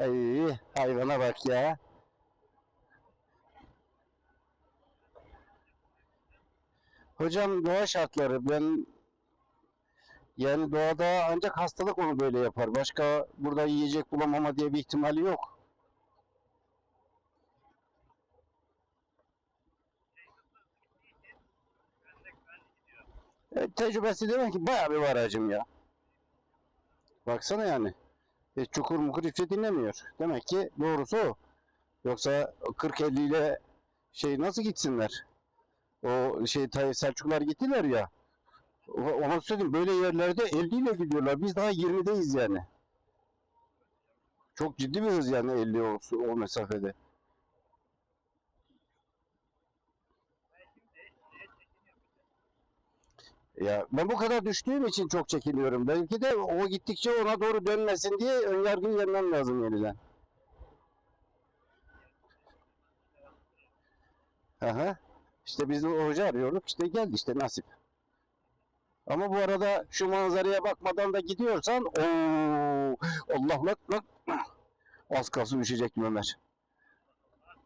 Ay hayvana bak ya. Hocam doğa şartları ben yani doğada ancak hastalık onu böyle yapar. Başka burada yiyecek bulamama diye bir ihtimali yok. E, tecrübesi demek ki bayağı bir var hacım ya. Baksana yani. E, çukur mukur hiçbir şey dinlemiyor. Demek ki doğrusu o. Yoksa 40-50 ile şey nasıl gitsinler? O şey Selçuklar gittiler ya. Ona söyleyeyim böyle yerlerde 50 ile gidiyorlar. Biz daha 20'deyiz yani. Çok ciddi bir hız yani 50 o, o mesafede. Ya ben bu kadar düştüğüm için çok çekiniyorum. Belki de o gittikçe ona doğru dönmesin diye önyargıyı yenmem lazım yeniden. Aha. İşte biz de hoca arıyorduk. İşte geldi işte nasip. Ama bu arada şu manzaraya bakmadan da gidiyorsan ooo Allah lan lan az kalsın düşecektim Ömer.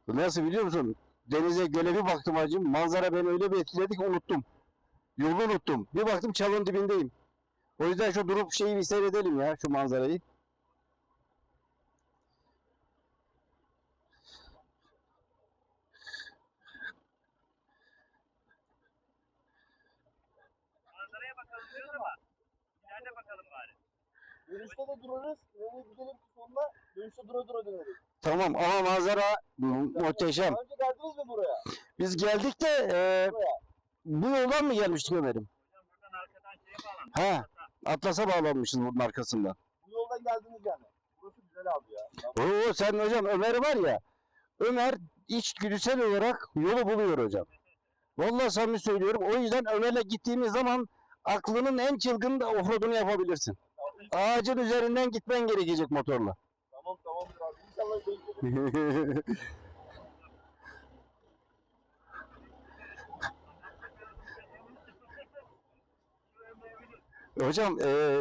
Nasıl biliyor musun? Denize göle bir baktım hacım. Manzara beni öyle bir etkiledi ki unuttum. Yolu unuttum. Bir baktım çalın dibindeyim. O yüzden şu durup şeyi bir seyredelim ya şu manzarayı. Manzaraya bakalım diyoruz ama ileride bakalım bari. Dönüşte de durarız. Nereye gidelim ki sonunda dönüşte dura dura döneriz. Tamam ama manzara mu- muhteşem. Daha önce geldiniz mi buraya? Biz geldik de e, Buraya. Bu yoldan mı gelmiştik Ömer'im? Hocam buradan arkadan şeye bağlanmış. Ha. Atlas'a bağlanmışız bunun arkasından. Bu yoldan geldiniz yani. Burası güzel abi ya. Oo sen hocam Ömer var ya. Ömer içgüdüsel olarak yolu buluyor hocam. Vallahi samimi söylüyorum. O yüzden Ömer'le gittiğimiz zaman aklının en çılgın da offroad'unu yapabilirsin. Ağacın üzerinden gitmen gerekecek motorla. tamam tamamdır abi. İnşallah hocam e,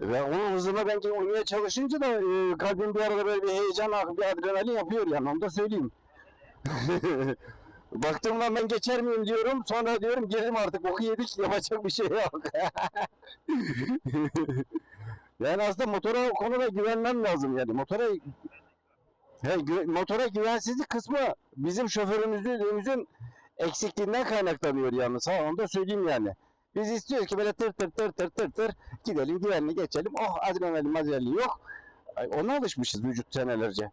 ve onun hızına bence uymaya çalışınca da e, kalbim bir arada böyle bir heyecan, bir adrenalin yapıyor yani onu da söyleyeyim. Baktım lan ben geçer miyim diyorum. Sonra diyorum girelim artık boku yedik yapacak bir şey yok. yani aslında motora o konuda güvenmem lazım yani. Motora He, gü- motora güvensizlik kısmı bizim şoförümüzün eksikliğinden kaynaklanıyor yalnız. Ha onu da söyleyeyim yani. Biz istiyoruz ki böyle tır tır tır tır tır tır gidelim güvenli geçelim. Oh adrenalin adrenalin yok. Ay, ona alışmışız vücut senelerce.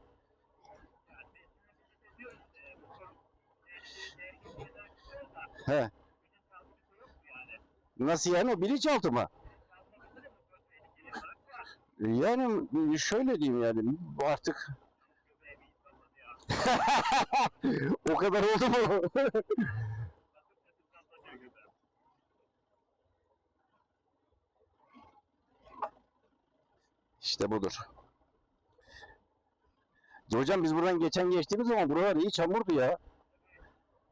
He. Nasıl yani? O bilinçaltı mı? Yani şöyle diyeyim yani artık o kadar oldu mu? işte budur. Hocam biz buradan geçen geçtiğimiz zaman buralar iyi çamurdu ya.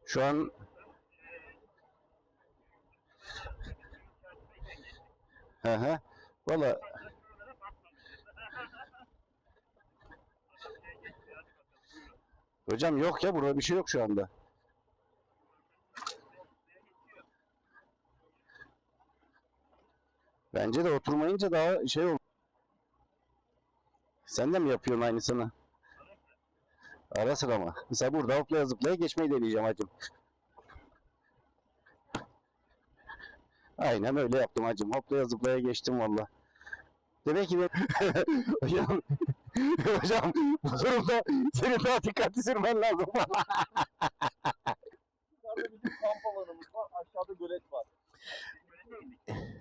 Şu an Hı. Valla hocam yok ya burada bir şey yok şu anda. Bence de oturmayınca daha şey oldu. Sen de mi yapıyorsun aynısını? Ara sıra mı? Mesela burada hoplaya zıplaya geçmeyi deneyeceğim hacım. Aynen öyle yaptım hacım. Hoplaya zıplaya geçtim valla. Demek ki ben... hocam, hocam bu durumda senin daha dikkatli sürmen lazım. Yukarıda bizim kamp alanımız var. Aşağıda gölet var.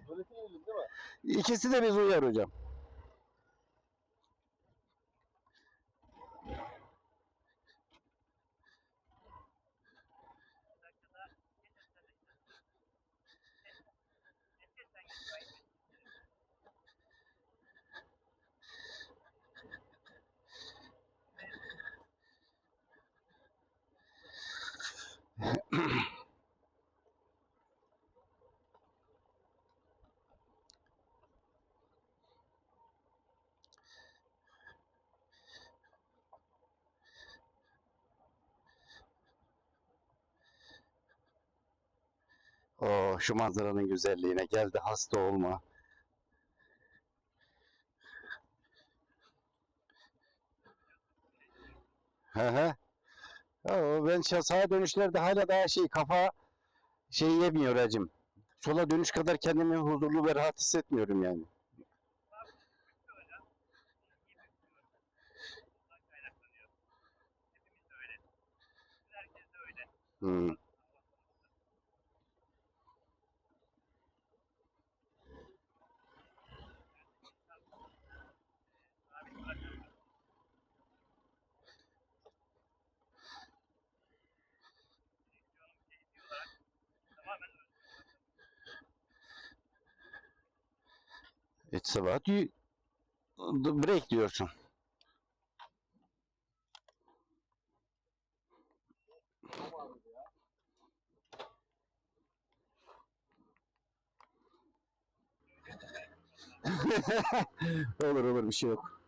Gölete inelim değil mi? İkisi de biz uyar hocam. Oh, şu manzaranın güzelliğine geldi hasta olma. He he. Ben sağa dönüşlerde hala daha şey kafa şey yemiyor hacım. Sola dönüş kadar kendimi huzurlu ve rahat hissetmiyorum yani. Bundan kaynaklanıyor. Hepimiz de öyle. Herkes de öyle. Hmm. Sabit bırakamıyor. Direksiyonun keyfi olarak tamamen It's about you. The break diyorsun. Olur olur bir şey yok.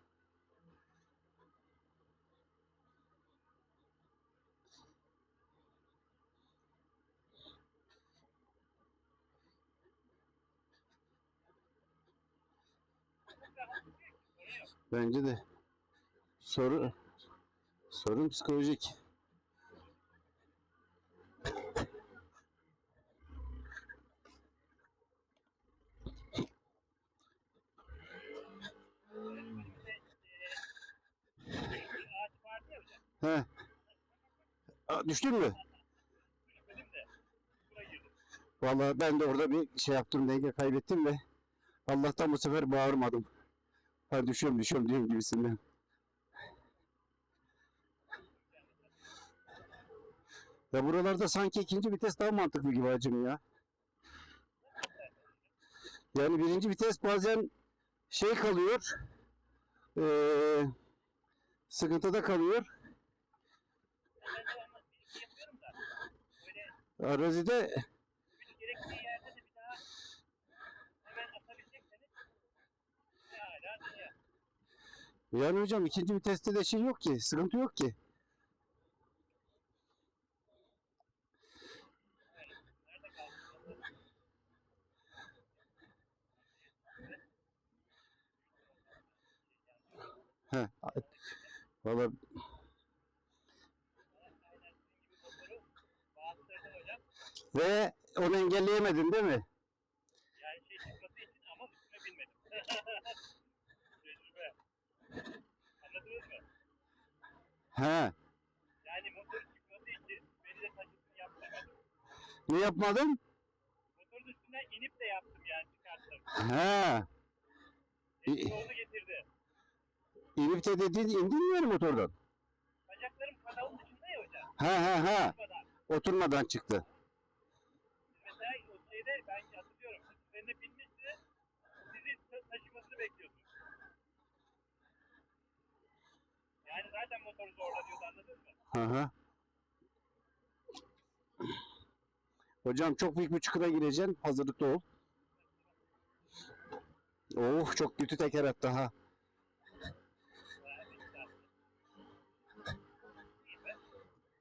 Bence de soru sorun psikolojik. He. Aa, düştün mü? Vallahi ben de orada bir şey yaptım denge kaybettim de Allah'tan bu sefer bağırmadım. Ha düşüyorum düşüyorum diyorum gibisinden. Ya buralarda sanki ikinci vites daha mantıklı gibi hacım ya. Yani birinci vites bazen şey kalıyor. eee sıkıntıda kalıyor. Ben de ama bir şey yapıyorum da. Böyle Arazide güç gerektiği yerde de bir daha hemen atabilecekseniz ne hala dünya. Yani hocam ikinci viteste de şey yok ki. Sıkıntı yok ki. He. Valla ve onu engelleyemedin değil mi? Yani şey çıkması için ama üstüne binmedim. Tecrübe. Anladınız mı? He. Yani motor çıkması için beni de taşısın yaptırmadım. Ne yapmadın? Motorun üstünden inip de yaptım yani çıkarttım. He. Eski oldu getirdi. İnip de dedin indin mi yani motordan? Bacaklarım kanalın dışında ya hocam. He he he. Çıkmadan. Oturmadan çıktı. Mesela o şeyde ben hatırlıyorum. Siz üzerine binmişti. Sizi ta- taşımasını bekliyordunuz. Motoru zorlanıyordu anladın mı? Hı hı. Hocam çok büyük bir çukura gireceksin. Hazırlıklı ol. Oh çok kötü teker attı ha.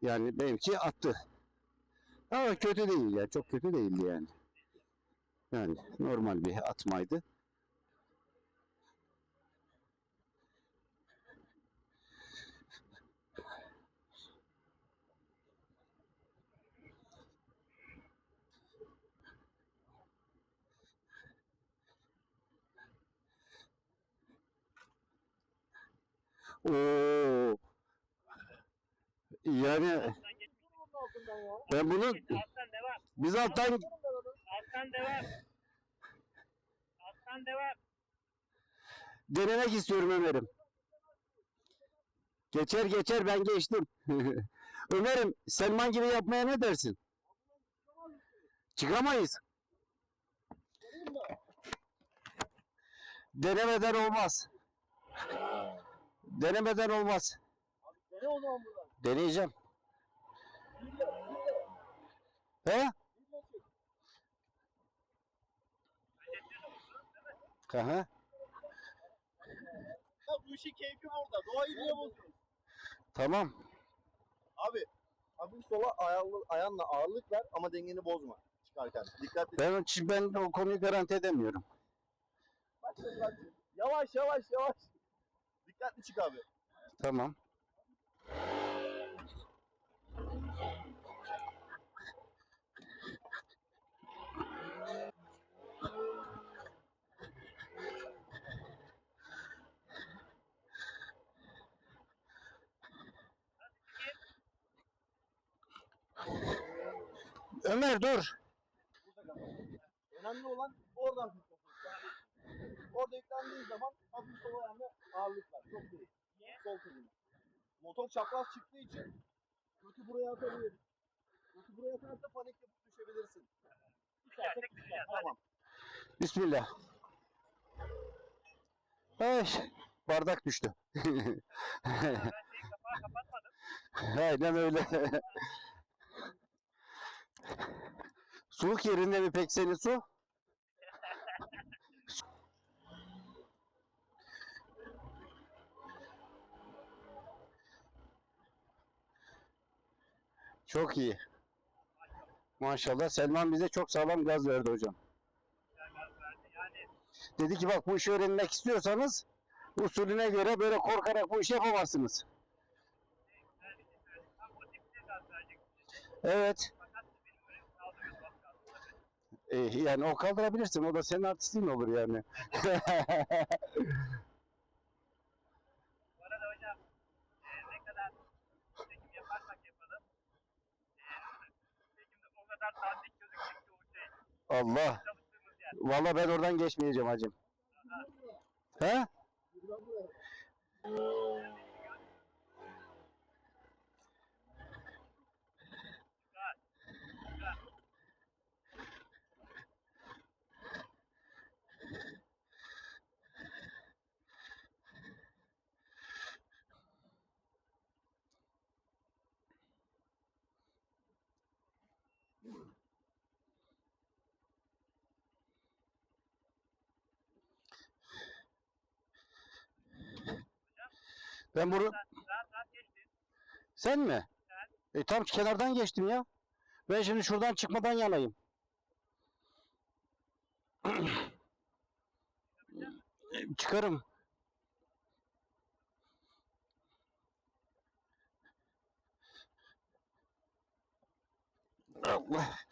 Yani benimki attı. Ama kötü değil ya. Çok kötü değildi yani. Yani normal bir atmaydı. Oo. Yani Alttan geç. Bunun altından ya. ben bunu Geç, Alttan devam. biz alttan Bunun ben onu. Alttan devam. Alttan devam. denemek istiyorum Ömer'im. Geçer geçer ben geçtim. Ömer'im Selman gibi yapmaya ne dersin? Çıkamayız. Denemeden olmaz. Denemeden olmaz. Abi dene o zaman buradan. Deneyeceğim. De, He? de çek. Aha. Ya bu işin keyfi burada. Doğayı niye bozuyorsun? Tamam. Abi, abi sola ayağınla, ayağınla ağırlık ver ama dengeni bozma. çıkarken. Dikkatli. Ben, ben o konuyu garanti edemiyorum. Bak bak. Yavaş yavaş yavaş. Dikkatli çık abi. Tamam. Ömer dur. Önemli olan oradan. Orada yüklendiği zaman hafif sol ayağında ağırlık var. Çok değil. Sol kırmızı. Motor çapraz çıktığı için kötü buraya atabilir. Kötü buraya atarsa panik yapıp düşebilirsin. Düşersek. Hadi. Tamam. Bismillah. Ay, bardak düştü. Ben şeyi kapağı kapatmadım. Aynen öyle. Suluk yerinde mi pek senin su? Çok iyi. Maşallah Selman bize çok sağlam gaz verdi hocam. Dedi ki bak bu işi öğrenmek istiyorsanız usulüne göre böyle korkarak bu işi yapamazsınız. Evet. Fakat benim öyle kaldırıyor. Bak kaldırıyor. E, yani o kaldırabilirsin. O da senin artistliğin olur yani. Bu arada hocam e, ne kadar çekim yaparsak yapalım e, çekimde o kadar dandik gözükecek ki o şey. Allah. Vallahi ben oradan geçmeyeceğim hacım. He? Buradan buraya. Ben bunu... Rahat rahat, rahat geçtin. Sen mi? E tam kenardan geçtim ya. Ben şimdi şuradan çıkmadan yanayım. E, Çıkarım. Allah.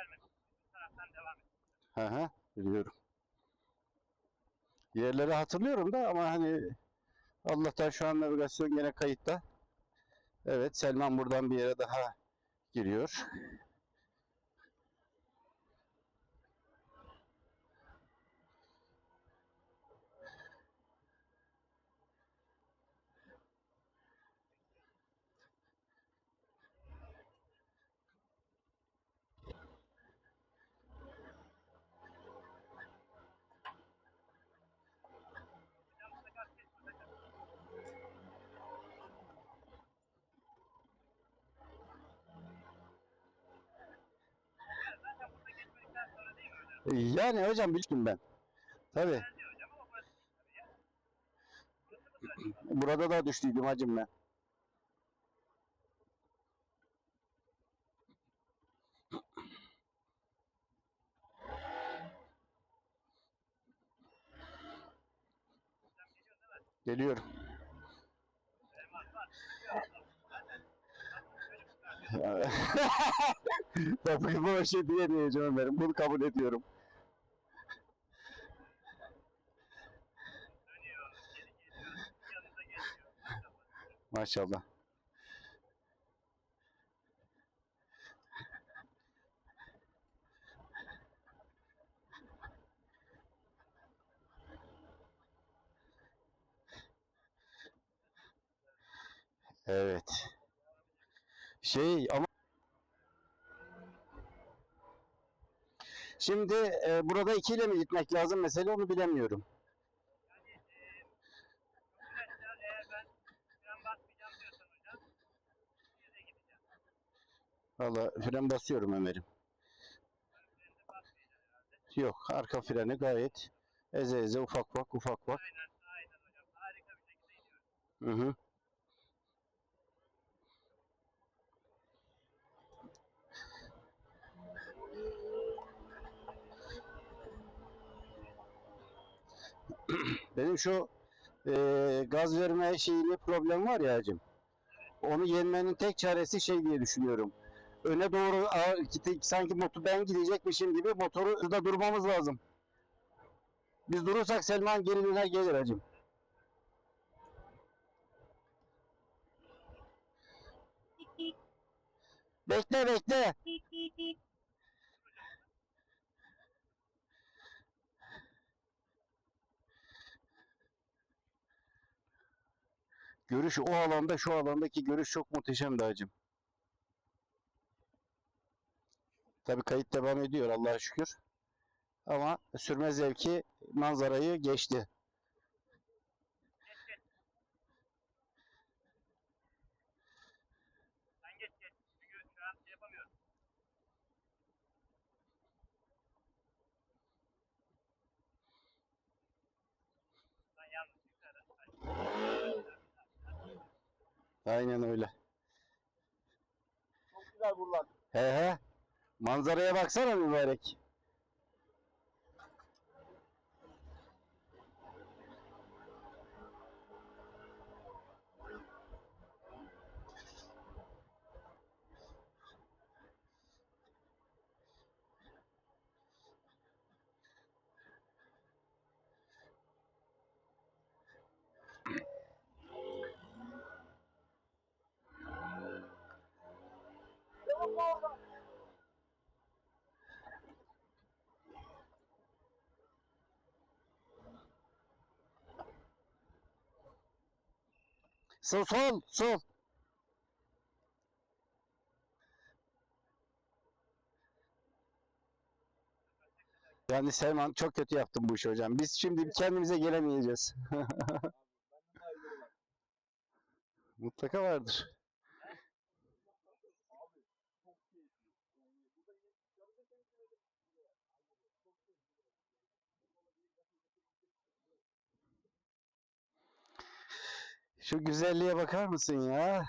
Gelmedik. Bu taraftan devam et. Biliyorum. Yerleri hatırlıyorum da ama hani Allah'tan şu an navigasyon gene kayıtta. Evet, Selman buradan bir yere daha giriyor. Yani hocam bildim ben. Tabi. Burada da düştüydüm hacım ben. Geliyorum. Tabii bu şey diye diyeceğim Ömer'im. Bunu kabul ediyorum. Maşallah. Evet. Şey ama Şimdi e, burada ikiyle mi gitmek lazım mesela onu bilemiyorum. Yani e, çok ilaçlar eğer ben fren basmayacağım diyorsan hocam, bir gideceğim. Valla fren basıyorum Ömer'im. Yok arka freni gayet eze eze ufak ufak ufak ufak. Aynen, aynen hocam. Harika bir şekilde iniyoruz. Hı hı. Benim şu eee, gaz verme şeyini problem var ya hacım. Onu yenmenin tek çaresi şey diye düşünüyorum. Öne doğru sanki motor ben gidecekmişim gibi motoru da durmamız lazım. Biz durursak Selman geri döner gelir hacım. Bekle bekle. Görüş o alanda şu alandaki görüş çok muhteşem hacım. Tabii kayıt devam ediyor Allah'a şükür. Ama sürme zevki manzarayı geçti. Aynen öyle. Çok güzel buralar. He he. Manzaraya baksana mübarek. Sol sol sol. Yani Selman çok kötü yaptın bu işi hocam. Biz şimdi kendimize gelemeyeceğiz. Mutlaka vardır. Abi çok keyifli. Yani burada yine yarıda sen şöyle çok keyifli. Şu güzelliğe bakar mısın ya?